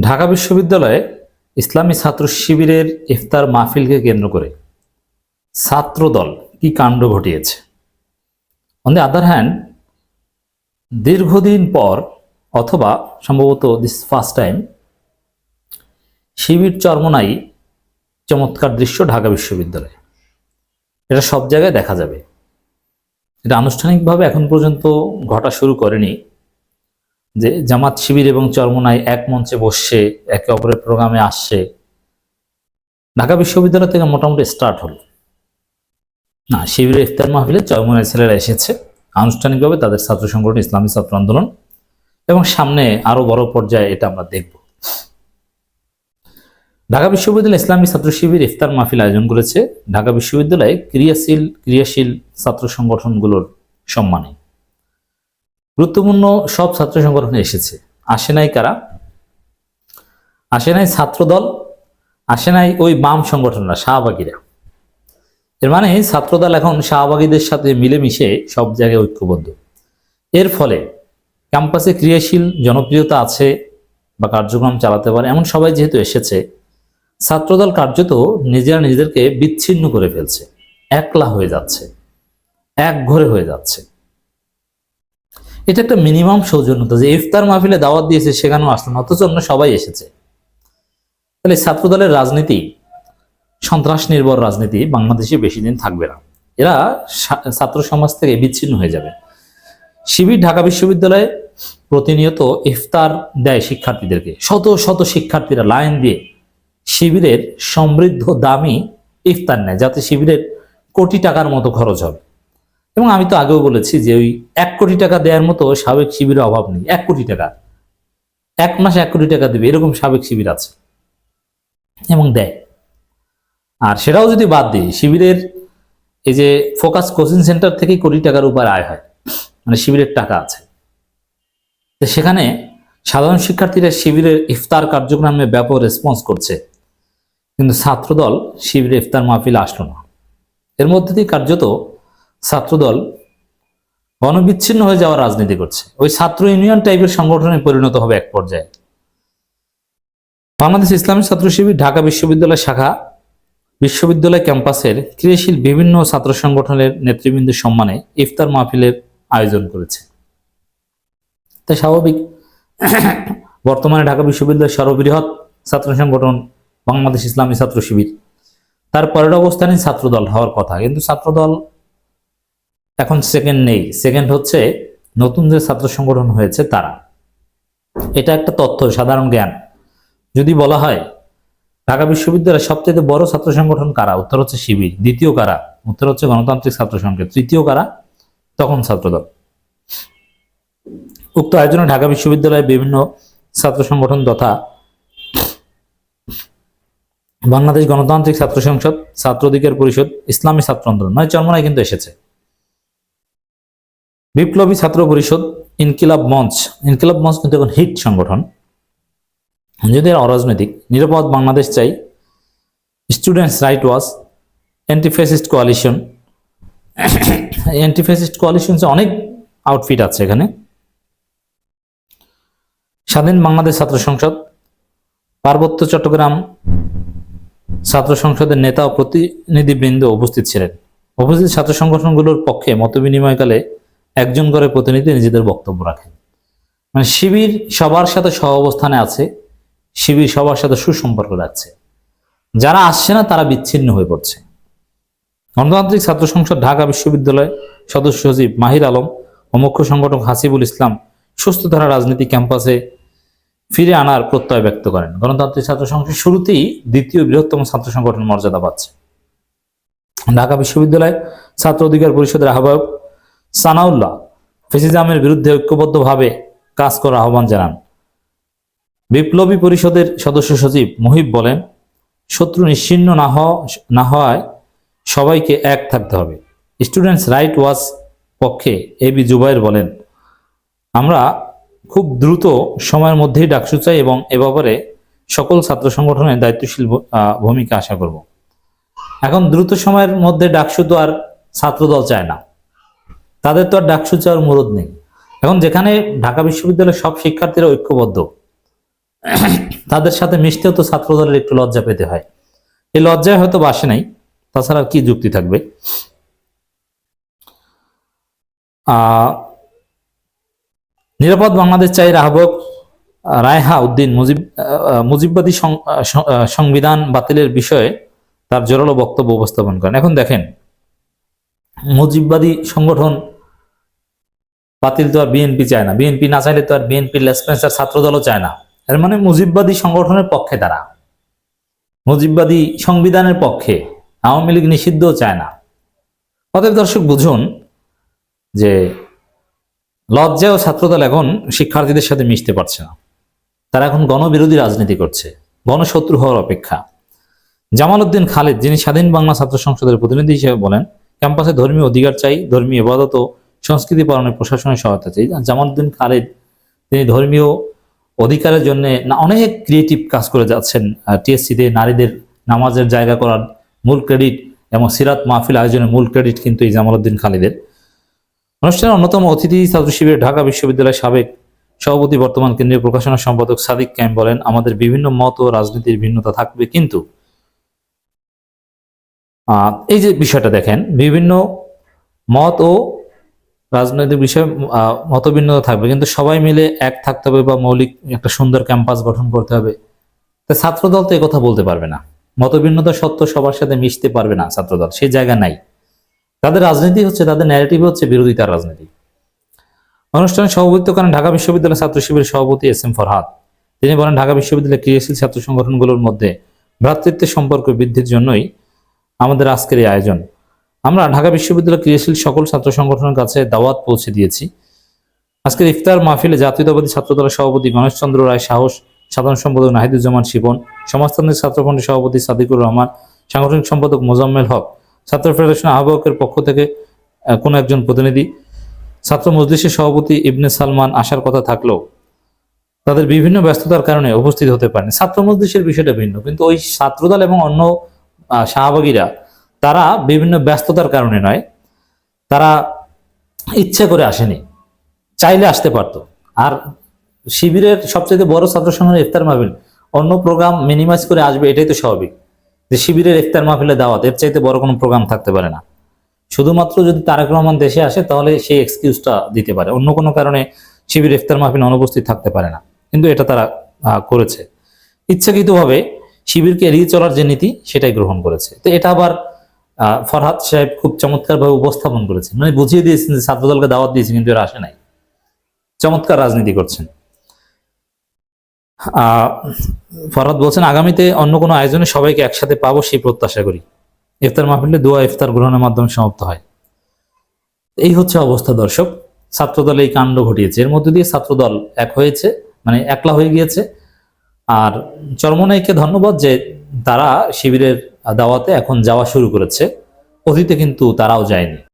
ঢাকা বিশ্ববিদ্যালয়ে ইসলামী ছাত্র শিবিরের ইফতার মাহফিলকে কেন্দ্র করে ছাত্রদল কি কাণ্ড ঘটিয়েছে? অন দ্য আদার হ্যান্ড দীর্ঘদিন পর অথবা সম্ভবত this first time Shibir Charmonai চমৎকার দৃশ্য ঢাকা বিশ্ববিদ্যালয়ে। এটা সব জায়গায় দেখা যাবে। এটা আনুষ্ঠানিকভাবে এখন পর্যন্ত ঘটা শুরু করেনি যে জামাত শিবির এবং চরমনাই এক মঞ্চে বসছে একে অপরের প্রোগ্রামে আসছে। ঢাকা বিশ্ববিদ্যালয় থেকে মোটামুটি স্টার্ট হলো। না, শিবিরের ইফতার মাহফিলে চরমনাই ছেলেরা এসেছে। আনুষ্ঠানিকভাবে তাদের ছাত্র সংগঠন ইসলামী ছাত্র আন্দোলন এবং সামনে আরও বড় পর্যায়ে এটা আমরা দেখব। ঢাকা বিশ্ববিদ্যালয় ইসলামী ছাত্র শিবির ইফতার মাহফিল আয়োজন করেছে। ঢাকা বিশ্ববিদ্যালয়ে ক্রিয়াশীল ক্রিয়াশীল ছাত্র সংগঠনগুলোর সম্মানে। গুরুত্বপূর্ণ সব ছাত্র সংগঠনে এসেছে। আসে নাই কারা? আসে নাই ছাত্রদল, আসে নাই ওই বাম সংগঠনরা, শাহবাগীরা। এর মানে ছাত্রদল এখন শাহবাগীদের সাথে মিলেমিশে সব জায়গায় ঐক্যবদ্ধ। এর ফলে ক্যাম্পাসে ক্রিয়াশীল জনপ্রিয়তা আছে বা কার্যক্রম চালাতে পারে, এমন সবাই যেহেতু এসেছে, ছাত্রদল কার্যত নিজেরা নিজেদেরকে বিচ্ছিন্ন করে ফেলছে। একলা হয়ে যাচ্ছে। এক ঘরে হয়ে যাচ্ছে। এটা একটা মিনিমাম সৌজন্যতা যে ইফতার মাহফিলে দাওয়াত দিয়েছে সেখানেও আসলো না, অথচ অন্য সবাই এসেছে। তাহলে ছাত্রদলের রাজনীতি, সন্ত্রাস নির্ভর রাজনীতি বাংলাদেশে বেশি দিন থাকবে না। এরা ছাত্র সমাজ থেকে বিচ্ছিন্ন হয়ে যাবে। শিবির ঢাকা বিশ্ববিদ্যালয়ে প্রতিনিয়ত ইফতার দেয় শিক্ষার্থীদেরকে। শত শত শিক্ষার্থীরা লাইন দিয়ে শিবিরের সমৃদ্ধ দামি ইফতার নেয়, যাতে শিবিরের কোটি টাকার মতো খরচ হবে। এবং আমি তো আগেও বলেছি যে ওই এক কোটি টাকা দেওয়ার মতো সাবেক শিবিরের অভাব নেই। এক কোটি টাকা। এক মাসে এক কোটি টাকা দেবে, এরকম সাবেক শিবির আছে। এবং দেয়। আর সেটাও যদি বাদ দিই, শিবিরের এই যে ফোকাস কোচিং সেন্টার থেকেই কোটি টাকার উপর আয় হয়। মানে শিবিরের টাকা আছে। তো সেখানে সাধারণ শিক্ষার্থীরা শিবিরের ইফতার কার্যক্রমে ব্যাপক রেসপন্স করছে। কিন্তু ছাত্রদল শিবিরের ইফতার মাহফিল আসলো না। এর মধ্যে দিয়ে কার্যত ছাত্রদল গণবিচ্ছিন্ন হয়ে যাওয়ার রাজনীতি করছে। ওই ছাত্র ইউনিয়ন টাইপের সংগঠনে পরিণত হবে এক পর্যায়ে। বাংলাদেশ ইসলামী ছাত্র শিবির ঢাকা বিশ্ববিদ্যালয় শাখা বিশ্ববিদ্যালয় ক্যাম্পাসের ক্রিয়াশীল বিভিন্ন ছাত্র সংগঠনের নেতৃবৃন্দের সম্মানে ইফতার মাহফিলের আয়োজন করেছে। তাই স্বাভাবিক বর্তমানে ঢাকা বিশ্ববিদ্যালয়ের সর্ববৃহৎ ছাত্র সংগঠন বাংলাদেশ ইসলামী ছাত্র শিবির। তার পরের অবস্থানে ছাত্রদল হওয়ার কথা। কিন্তু ছাত্রদল এখন সেকেন্ড নেই। সেকেন্ড হচ্ছে নতুন যে ছাত্র সংগঠন হয়েছে তারা। এটা একটা তথ্য, সাধারণ জ্ঞান। যদি বলা হয়, ঢাকা বিশ্ববিদ্যালয়ের সবচেয়ে বড় ছাত্র সংগঠন কারা? উত্তর হচ্ছে শিবির। দ্বিতীয় কারা? উত্তর হচ্ছে গণতান্ত্রিক ছাত্র সংঘ তৃতীয় কারা? তখন ছাত্রদল। উক্ত আয়োজনে ঢাকা বিশ্ববিদ্যালয়ের বিভিন্ন ছাত্র সংগঠন তথা বাংলাদেশ গণতান্ত্রিক ছাত্র সংসদ, ছাত্র অধিকার পরিষদ, ইসলামী ছাত্র আন্দোলন। নয় চরমনায় কিন্তু এসেছে। বিপ্লবী ছাত্র পরিষদ ইনকিলাব মঞ্চ। ইনকিলাব মঞ্চ কিন্তু এখন হিট সংগঠন। যদি অরাজনৈতিক, নিরাপদ বাংলাদেশ চাই। Students right was antifascist coalition antifascist coalition অনেক আউটফিট আছে এখানে। স্বাধীন বাংলাদেশ ছাত্র সংসদ, পার্বত্য চট্টগ্রাম ছাত্র সংসদের নেতা ও প্রতিনিধিবৃন্দ উপস্থিত ছিলেন। উপস্থিত ছাত্র সংগঠনগুলোর পক্ষে মত বিনিময়কালে একজন করে প্রতিনিধি নিজেদের বক্তব্য রাখেন। মানে শিবির সবার সাথে সহ অবস্থানে আছে, শিবির সবার সাথে সুসম্পর্ক রাখছে। যারা আসছে না, তারা বিচ্ছিন্ন হয়ে পড়ছে। গণতান্ত্রিক ছাত্র সংসদ ঢাকা বিশ্ববিদ্যালয় সদস্য সচিব মাহির আলম ও মুখ্য সংগঠক হাসিবুল ইসলাম সুস্থধারা রাজনীতি ক্যাম্পাসে ফিরে আনার প্রত্যয় ব্যক্ত করেন। গণতান্ত্রিক ছাত্র সংসদ শুরুতেই দ্বিতীয় বৃহত্তম ছাত্র সংগঠন মর্যাদা পাচ্ছে। ঢাকা বিশ্ববিদ্যালয় ছাত্র অধিকার পরিষদের আহ্বায়ক সানাউল্লাহ, ফেসিজামের বিরুদ্ধে ঐক্যবদ্ধভাবে কাজ করার আহ্বান জানান। বিপ্লবী পরিষদের সদস্য সচিব মুহিব বলেন, শত্রু নিশ্চিন্ন না হওয়া, না হওয়ায় সবাইকে এক থাকতে হবে। স্টুডেন্টস রাইট ওয়াচ পক্ষে এ বি জুবাইর বলেন, আমরা খুব দ্রুত সময়ের মধ্যেই ডাকসু চাই এবং এ ব্যাপারে সকল ছাত্র সংগঠনের দায়িত্বশীল ভূমিকা আশা করব। এখন দ্রুত সময়ের মধ্যে ডাকসু তো আর ছাত্রদল চায় না। তাদের তো আর ডাকসু চাওয়ার মুরদ নেই। এখন যেখানে ঢাকা বিশ্ববিদ্যালয়ের সব শিক্ষার্থীরা ঐক্যবদ্ধ, তাদের সাথে মিশতেও তো ছাত্রদলের একটু লজ্জা পেতে হয়। এই লজ্জায় হয়তো বাসে নাই, তাছাড়া কি যুক্তি থাকবে? নিরাপদ বাংলাদেশ চাই আহ্বক রায়হা উদ্দিন মুজিব মুজিববাদী সংবিধান বাতিলের বিষয়ে তার জোরালো বক্তব্য উপস্থাপন করেন। এখন দেখেন, মুজিববাদী সংগঠন বাতিল তো আর বিএনপি চায় না। বিএনপি না চাইলে তো আর বিএনপি লেসপেন্সার ছাত্রদলও চায় না। এর মানে মুজিববাদী সংগঠনের পক্ষে তারা। মুজিববাদী সংবিধানের পক্ষে আওয়ামী লীগ নিষিদ্ধও চায় না। অতএব দর্শক, বুঝুন যে লজ্জায় ও ছাত্রদল এখন শিক্ষার্থীদের সাথে মিশতে পারছে না। তারা এখন গণবিরোধী রাজনীতি করছে, গণশত্রু হওয়ার অপেক্ষা। জামাল উদ্দিন খালেদ, যিনি স্বাধীন বাংলা ছাত্র সংসদের প্রতিনিধি হিসেবে বলেন, ক্যাম্পাসে ধর্মীয় অধিকার চাই, ধর্মীয় ইবাদত ও সংস্কৃতি পালনে প্রশাসনের সহায়তা চাই। জামাল খালেদ, তিনি ধর্মীয় অধিকারের জন্য অনেক ক্রিয়েটিভ কাজ করে যাচ্ছেন। টিএসসিতে নারীদের নামাজের জায়গা করার মূল ক্রেডিট এবং সিরাত মাহফিল আয়োজনের মূল ক্রেডিট কিন্তু এই জামাল উদ্দিন খালিদের। অনুষ্ঠানের অন্যতম অতিথি ছাত্র শিবির ঢাকা বিশ্ববিদ্যালয়ের সাবেক সভাপতি, বর্তমান কেন্দ্রীয় প্রকাশনা সম্পাদক সাদিক ক্যাম্প বলেন, আমাদের বিভিন্ন মত ও রাজনীতির ভিন্নতা থাকবে কিন্তু এই যে বিষয়টা দেখেন, বিভিন্ন মত ও রাজনৈতিক বিষয়ে আহ, মতভিন্নতা থাকবে। কিন্তু সবাই মিলে এক থাকতে হবে বা মৌলিক একটা সুন্দর ক্যাম্পাস গঠন করতে হবে। তা ছাত্রদল তো কথা বলতে পারবে না। মতভিন্নতা সত্য সবার সাথে মিশতে পারবে না ছাত্রদল সেই জায়গা নাই। তাদের রাজনীতি হচ্ছে তাদের ন্যারেটিভ হচ্ছে বিরোধিতার রাজনীতি। অনুষ্ঠানে সভাপতিত্ব করেন ঢাকা বিশ্ববিদ্যালয় ছাত্র শিবিরের সভাপতি এস এম ফরহাদ। তিনি বলেন ঢাকা বিশ্ববিদ্যালয়ের ক্রিয়াশীল ছাত্র সংগঠনগুলোর মধ্যে ভ্রাতৃত্বের সম্পর্ক বৃদ্ধির জন্যই আমাদের আজকের এই আয়োজন। আমরা ঢাকা বিশ্ববিদ্যালয় ক্রিয়াশীল সকল ছাত্র সংগঠনের কাছে দাওয়াত পৌঁছে দিয়েছি। আজকের ইফতার মাহফিলে জাতীয়তাবাদী ছাত্রদলের সভাপতি গণেশচন্দ্র রায় সাহস সাধারণ সম্পাদক নাহিদুজ্জামান শিবন সমাজতান্ত্রিক ছাত্রফ্রন্টের সভাপতি সাদিকুর রহমান সাংগঠনিক সম্পাদক মোজাম্মেল হক ছাত্র ফেডারেশন আহ্বায়কের পক্ষ থেকে কোনো একজন প্রতিনিধি ছাত্র মজলিসের সভাপতি ইবনে সালমান আসার কথা থাকলেও তাদের বিভিন্ন ব্যস্ততার কারণে উপস্থিত হতে পারেন। ছাত্র মজলিসের বিষয়টা ভিন্ন কিন্তু ওই ছাত্রদল এবং অন্য আহ, শাহবাগীরা তারা বিভিন্ন ব্যস্ততার কারণে নয়, তারা ইচ্ছে করে আসেনি, চাইলে আসতে পারতো। আর শিবিরের সবচেয়ে বড় ছাত্র সংগঠনের ইফতার মাহফিল, অন্য প্রোগ্রাম মিনিমাইজ করে আসবে, এটাই তো স্বাভাবিক। যে শিবিরের ইফতার মাহফিলে দাওয়াত, এর চাইতে বড় কোনো প্রোগ্রাম থাকতে পারে না। শুধুমাত্র যদি তারেক রহমান দেশে আসে, তাহলে সেই এক্সকিউজটা দিতে পারে। অন্য কোনো কারণে শিবির ইফতার মাহফিল অনুপস্থিত থাকতে পারে না। কিন্তু এটা তারা করেছে। ইচ্ছাকৃতভাবে শিবিরকে এড়িয়ে চলার যে নীতি, সেটাই গ্রহণ করেছে। তো এটা আবার ফরহাদ সাহেব খুব চমৎকারভাবে উপস্থাপন করেছেন। মানে বুঝিয়ে দিয়েছেন যে ছাত্রদলকে দাওয়াত দিয়েছে কিন্তু এরা আসে নাই। চমৎকার রাজনীতি করছেন। ফরহাদ বলছেন, আগামীতে অন্য কোনো আয়োজনে সবাইকে একসাথে পাবো সেই প্রত্যাশা করি। ইফতার মাহফিলে দোয়া ইফতার গ্রহণের মাধ্যমে সমাপ্ত হয়। এই হচ্ছে অবস্থা দর্শক। ছাত্রদল এই কাণ্ড ঘটিয়েছে। এর মধ্যে দিয়ে ছাত্রদল এক হয়েছে মানে একলা হয়ে গিয়েছে। আর চরমনাইকে ধন্যবাদ যে তারা শিবিরের দাওয়াতে এখন যাওয়া শুরু করেছে। অতীতে কিন্তু তারাও যায়নি।